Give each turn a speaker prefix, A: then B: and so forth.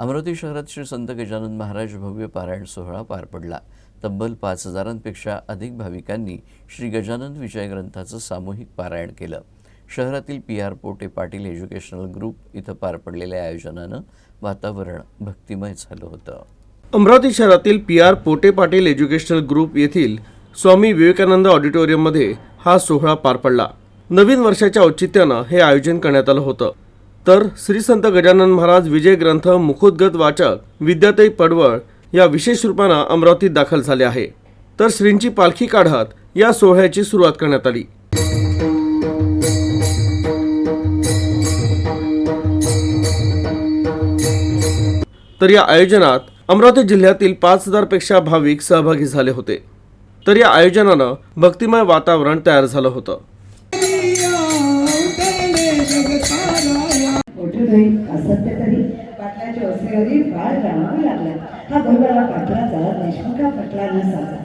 A: अमरावती शहरात श्री संत गजानन महाराज भव्य पारायण सोहळा पार पडला. तब्बल पाच हजारांपेक्षा अधिक भाविकांनी श्री गजानन विजय ग्रंथाचं सामूहिक पारायण केलं. शहरातील P R Pote Patil educational group इथं पार पडलेल्या आयोजनानं वातावरण भक्तिमय झालं होतं.
B: अमरावती शहरातील P R Pote Patil educational group येथील स्वामी विवेकानंद ऑडिटोरियममध्ये हा सोहळा पार पडला. नवीन वर्षाच्या औचित्यानं हे आयोजन करण्यात आलं होतं. तर श्री संत गजानन महाराज विजय ग्रंथ मुखोद्गत वाचक विद्याताई पडवळ या विशेष रूपानं अमरावतीत दाखल झाले आहे. तर श्रींची पालखी काढत या सोहळ्याची सुरुवात करण्यात आली. तर या आयोजनात अमरावती जिल्ह्यातील पाच हजारपेक्षा भाविक सहभागी झाले होते. तर या आयोजनानं भक्तिमय वातावरण तयार झालं होतं.
C: मोठे होईल असत्य तरी पाटलाच्या वस्त्यावरील बाळ गणावा लागला. हा भरभरा पाटलाचा देशमुखा पाटलानं साजा